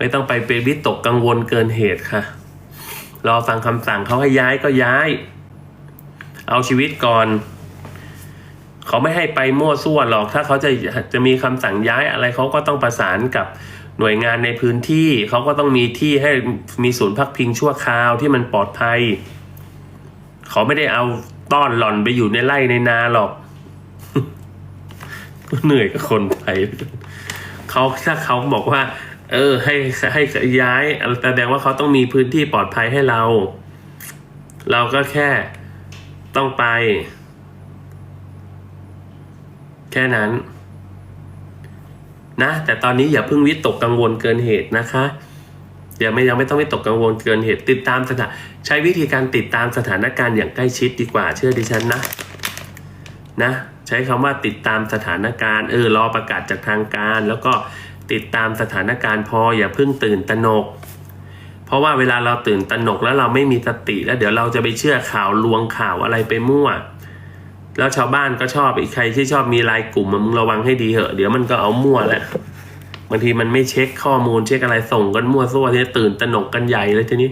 ไม่ต้องไปเป็นวิตกกังวลเกินเหตุค่ะ รอฟังคำสั่งเขาให้ย้ายก็ย้าย เอาชีวิตก่อน เขาไม่ให้ไปมั่วซั่วหรอก ถ้าเขาจะจะมีคำสั่งย้ายอะไรเขาก็ต้องประสานกับหน่วยงานในพื้นที่ เขาก็ต้องมีที่ให้มีศูนย์พักพิงชั่วคราวที่มันปลอดภัย เขาไม่ได้เอาต้อนหล่อนไปอยู่ในไร่ในนาหรอกเหนื่อยกับคนไปเขาถ้าเขาบอกว่า เออ ให้ให้ย้ายแสดงว่าเขาต้องมีพื้นที่ปลอดภัยให้เรา เราก็แค่ต้องไป แค่นั้น นะ แต่ตอนนี้อย่าเพิ่งวิตกกังวลเกินเหตุนะคะอย่าไม่ยังไม่ต้องวิตกกังวลเกินเหตุติดตามสถานใช้วิธีการติดตามสถานการณ์อย่างใกล้ชิดดีกว่าเชื่อดิฉันนะ นะ ใช้คำว่าติดตามสถานการณ์เออรอประกาศจากทางการ แล้วก็ ติดตามสถานการณ์พออย่าเพิ่งตื่นตระหนก เพราะว่าเวลาเราตื่นตระหนกแล้วเราไม่มีสติแล้วเดี๋ยวเราจะไปเชื่อข่าวลวงข่าวอะไรไปมั่ว แล้วชาวบ้านก็ชอบอีกใครที่ชอบมีไลายกลุ่มมึงระวังให้ดีเหอะ เดี๋ยวมันก็เอามั่วแหละบางทีมันไม่เช็คข้อมูลเช็คอะไรส่งกันมั่วซั่วทีนี้ตื่นตระหนกกันใหญ่เลยทีนี้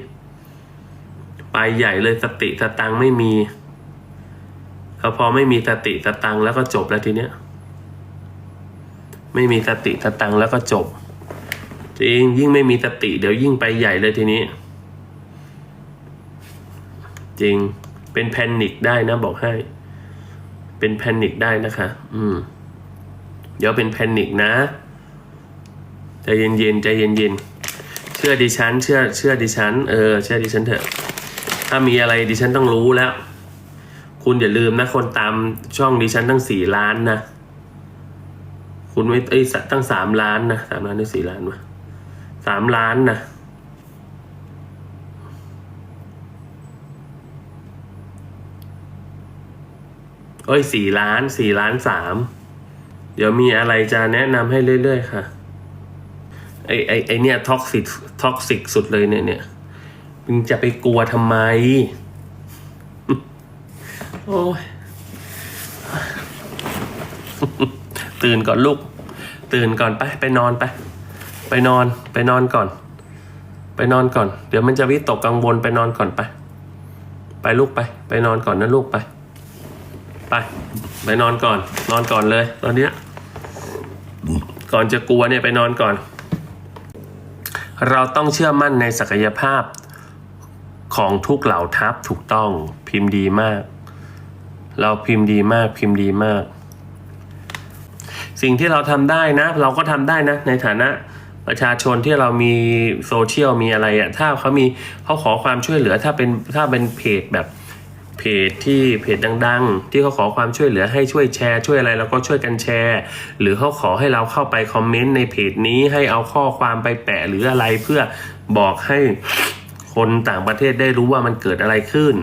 ไปใหญ่เลยสติสตังไม่มีพอไม่มีสติสตังแล้วก็จบแล้วทีเนี้ย ไม่มีสติสตังแล้วก็จบจริงยิ่งไม่มีสติเดี๋ยวยิ่งไปใหญ่เลยทีนี้ จริงเป็นแพนิคได้นะบอกให้ เป็นแพนิคได้นะคะ อืม เดี๋ยวเป็นแพนิคนะใจเย็นๆใจเย็นๆเชื่อดิฉัน เชื่อ เชื่อดิฉัน เออ เชื่อดิฉันเถอะ ถ้ามีอะไรดิฉันต้องรู้แล้ว คุณอย่าลืมนะ คนตามช่องดิฉันตั้งสี่ล้านนะ คุณไม่เอ้ตั้งสามล้านนะสามล้านหรือสี่ล้านวะสามล้านนะเอ้ยสี่ล้านสี่ล้านสามเดี๋ยวมีอะไรจะแนะนำให้เรื่อยๆค่ะ ไอไอไอเนี่ยท็อกซิกท็อกซิกสุดเลยเนี่ยเนี่ยมึงจะไปกลัวทำไม โอ้ย ตื่นก่อนลูก ตื่นก่อนไป ไปนอนไป ไปนอน ไปนอนก่อน ไปนอนก่อน เดี๋ยวมันจะวิตกกังวลไปนอนก่อนไป ไปลูกไป ไปนอนก่อนนะลูกไป ไป ไปนอนก่อน นอนก่อนเลย ตอนเนี้ย ก่อนจะกลัวเนี่ยไปนอนก่อน เราต้องเชื่อมั่นในศักยภาพของทุกเหล่าทัพถูกต้องพิมพ์ดีมาก เราพิมพ์ดีมากพิมพ์ดีมาก สิ่งที่เราทำได้นะ เราก็ทำได้นะ ในฐานะประชาชนที่เรามีโซเชียลมีอะไรอะถ้าเขามีเขาขอความช่วยเหลือถ้าเป็นถ้าเป็นเพจแบบเพจที่เพจดัง ๆ ที่เขาขอความช่วยเหลือให้ช่วยแชร์ช่วยอะไรเราก็ช่วยกันแชร์ หรือเขาขอให้เราเข้าไปคอมเมนต์ในเพจนี้ให้เอาข้อความไปแปะหรืออะไรเพื่อบอกให้คนต่างประเทศได้รู้ว่ามันเกิดอะไรขึ้น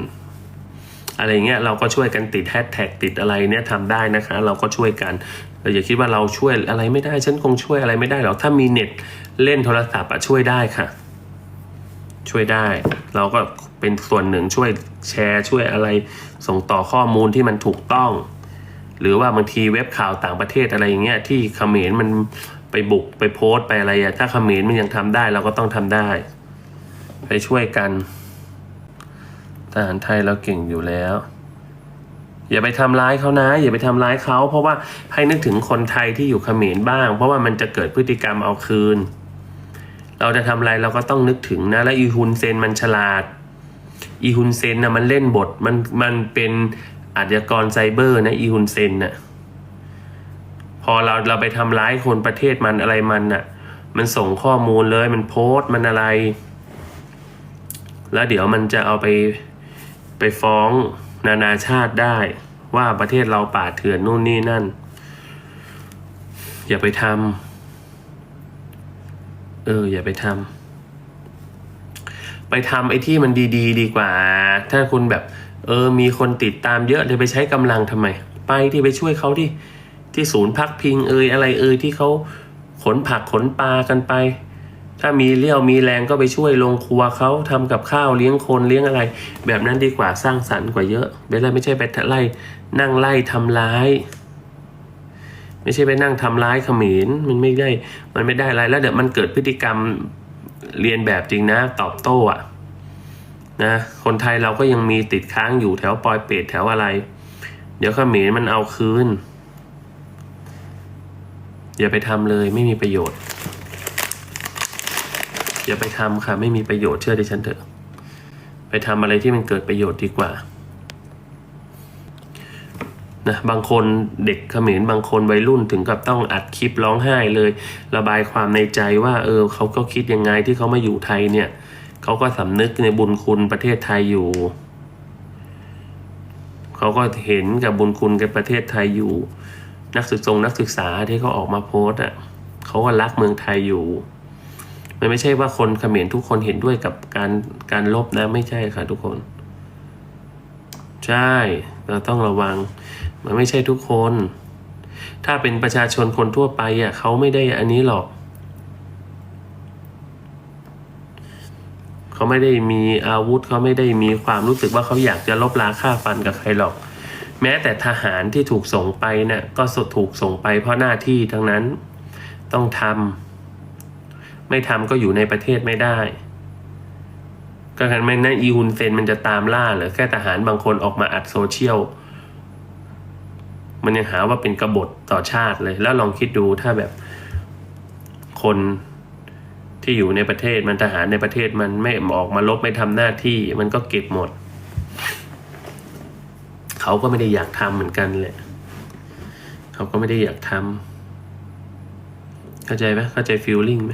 อะไรเงี้ยเราก็ช่วยกันติดแฮชแท็กติดอะไรเนี่ยทำได้นะคะ เราก็ช่วยกัน ราอย่าคิดว่าเราช่วยอะไรไม่ได้ ฉันคงช่วยอะไรไม่ได้หรอกถ้ามีเน็ตเล่นโทรศัพท์อะช่วยได้ค่ะ ช่วยได้ เราก็เป็นส่วนหนึ่งช่วยแชร์ช่วยอะไร ส่งต่อข้อมูลที่มันถูกต้อง หรือว่าบางทีเว็บข่าวต่างประเทศอะไรอย่างเงี้ยที่เขมรมันไปบุกไปโพสต์ไปอะไรอะถ้าเขมรมันยังทำได้เราก็ต้องทำได้ ไปช่วยกันทหารไทยเราเก่งอยู่แล้ว อย่าไปทำร้ายเขานะ อย่าไปทำร้ายเขา เพราะว่าให้นึกถึงคนไทยที่อยู่เขมรบ้าง เพราะว่ามันจะเกิดพฤติกรรมเอาคืน เราจะทำอะไรเราก็ต้องนึกถึงนะ และอีฮุนเซนมันฉลาด อีฮุนเซนนะมันเล่นบทมันมันเป็นอาชญากรไซเบอร์นะอีฮุนเซนน่ะพอเราเราไปทำร้ายคนประเทศมันอะไรมันน่ะ มันส่งข้อมูลเลยมันโพสต์มันอะไร แล้วเดี๋ยวมันจะเอาไปไปฟ้อง นานาชาติได้ว่าประเทศเราป่าเถื่อนนู่นนี่นั่น อย่าไปทำเออ อย่าไปทำไปทำไอ้ที่มันดีๆดีกว่า ถ้าคุณแบบ เออ มีคนติดตามเยอะเดี๋ยวไปใช้กำลังทำไม ไปที่ไปช่วยเขาที่ที่ศูนย์พักพิงเอยอะไรเอยที่เขาขนผักขนปลากันไป ถ้ามีเลี้ยวมีแรงก็ไปช่วยลงครัวเขาทำกับข้าวเลี้ยงคนเลี้ยงอะไร แบบนั้นดีกว่าสร้างสรรค์กว่าเยอะเวลาไม่ใช่ไปไล่นั่งไล่ทำร้าย ไม่ใช่ไปนั่งทำร้ายเขมรมันไม่ได้มันไม่ได้อะไรแล้วเดี๋ยวมันเกิดพฤติกรรมเรียนแบบจริงนะตอบโต้อะนะคนไทยเราก็ยังมีติดค้างอยู่แถวปอยเปรตแถวอะไร เดี๋ยวเขมรมันเอาคืนอย่าไปทำเลยไม่มีประโยชน์ อย่าไปทำค่ะ ไม่มีประโยชน์เชื่อดิฉันเถอะ ไปทำอะไรที่มันเกิดประโยชน์ดีกว่านะบางคนเด็กเขมรบางคนวัยรุ่นถึงกับต้องอัดคลิปร้องไห้เลย ระบายความในใจว่าเออเขาก็คิดยังไงที่เขามาอยู่ไทยเนี่ยเขาก็สำนึกในบุญคุณประเทศไทยอยู่เขาก็เห็นกับบุญคุณกับประเทศไทยอยู่ นักศึกษานักศึกษาที่เขาออกมาโพสต์อะเขาก็รักเมืองไทยอยู่ มันไม่ใช่ว่าคนเขมรทุกคนเห็นด้วยกับการการลบนะไม่ใช่ค่ะทุกคน ใช่ เราต้องระวัง มันไม่ใช่ทุกคน ถ้าเป็นประชาชนคนทั่วไปอะเขาไม่ได้อันนี้หรอกเขาไม่ได้มีอาวุธเขาไม่ได้มีความรู้สึกว่าเขาอยากจะลบราค่าฟันกับใครหรอก แม้แต่ทหารที่ถูกส่งไปเนี่ยก็ถูกส่งไปเพราะหน้าที่ทั้งนั้นต้องทำ ไม่ทำก็อยู่ในประเทศไม่ได้ ก็กันไม่นั่นอีฮุนเซนมันจะตามล่าหรือแค่ทหารบางคนออกมาอัดโซเชียล มันยังหาว่าเป็นกบฏต่อชาติเลย แล้วลองคิดดูถ้าแบบคนที่อยู่ในประเทศมันทหารในประเทศมันไม่ออกมาลบไม่ทำหน้าที่ มันก็เก็บหมด เขาก็ไม่ได้อยากทำเหมือนกันแหละเขาก็ไม่ได้อยากทำเข้าใจไหมเข้าใจฟีลลิ่งไหม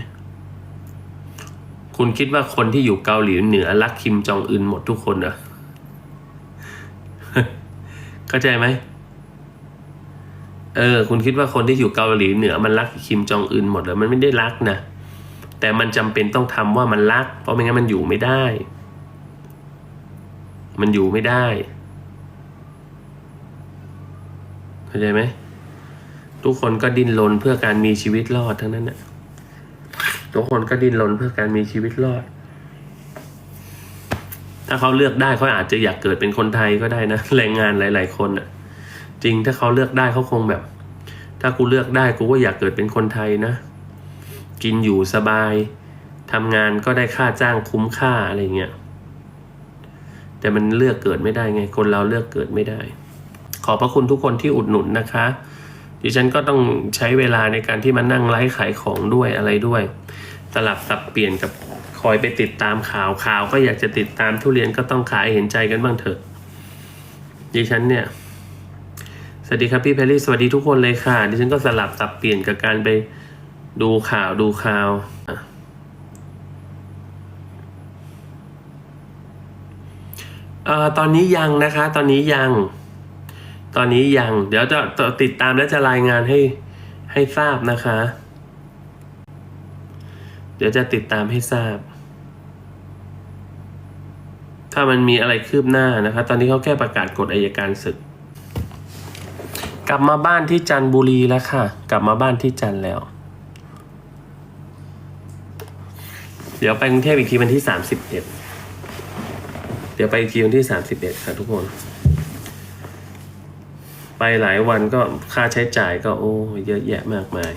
คุณคิดว่าคนที่อยู่เกาหลีเหนือรักคิมจองอึนหมดทุกคนเหรอเข้าใจไหมเออ คุณคิดว่าคนที่อยู่เกาหลีเหนือมันรักคิมจองอึนหมดเหรอมันไม่ได้รักนะแต่มันจำเป็นต้องทำว่ามันรัก เพราะไม่งั้นมันอยู่ไม่ได้ มันอยู่ไม่ได้เข้าใจไหมทุกคนก็ดิ้นรนเพื่อการมีชีวิตรอดทั้งนั้นนะ ทุกคนก็ดิ้นรนเพื่อการมีชีวิตรอด ถ้าเขาเลือกได้เขาอาจจะอยากเกิดเป็นคนไทยก็ได้นะแรงงานหลาย ๆ คนอะจริงถ้าเขาเลือกได้เขาคงแบบ ถ้ากูเลือกได้กูก็อยากเกิดเป็นคนไทยนะ กินอยู่สบายทำงานก็ได้ค่าจ้างคุ้มค่าอะไรเงี้ยแต่มันเลือกเกิดไม่ได้ไง คนเราเลือกเกิดไม่ได้ ขอบพระคุณทุกคนที่อุดหนุนนะคะ ดิฉันก็ต้องใช้เวลาในการที่มานั่งไลฟ์ขายของด้วยอะไรด้วย สลับสับเปลี่ยนกับคอยไปติดตามข่าวข่าวก็อยากจะติดตามทุเรียนก็ต้องขายเห็นใจกันบ้างเถอะดิฉันเนี่ย สวัสดีครับพี่เพรรี่สวัสดีทุกคนเลยค่ะ ดิฉันก็สลับสับเปลี่ยนกับการไปดูข่าวดูข่าวอะเอ่อตอนนี้ยังนะคะ ตอนนี้ยัง ตอนนี้ยัง เดี๋ยวจะติดตามและจะรายงานให้ให้ทราบนะคะ เดี๋ยวจะติดตามให้ทราบ ถ้ามันมีอะไรคืบหน้านะคะ ตอนนี้เขาแค่ประกาศกฎอายการศึก กลับมาบ้านที่จันบุรีแล้วค่ะ กลับมาบ้านที่จันแล้ว เดี๋ยวไปกรุงเทพอีกทีวันที่สามสิบเอ็ดเดี๋ยวไปอีกทีวันที่สามสิบเอ็ดค่ะทุกคน ไปหลายวันก็ค่าใช้จ่ายก็โอ้เยอะแยะมากมาย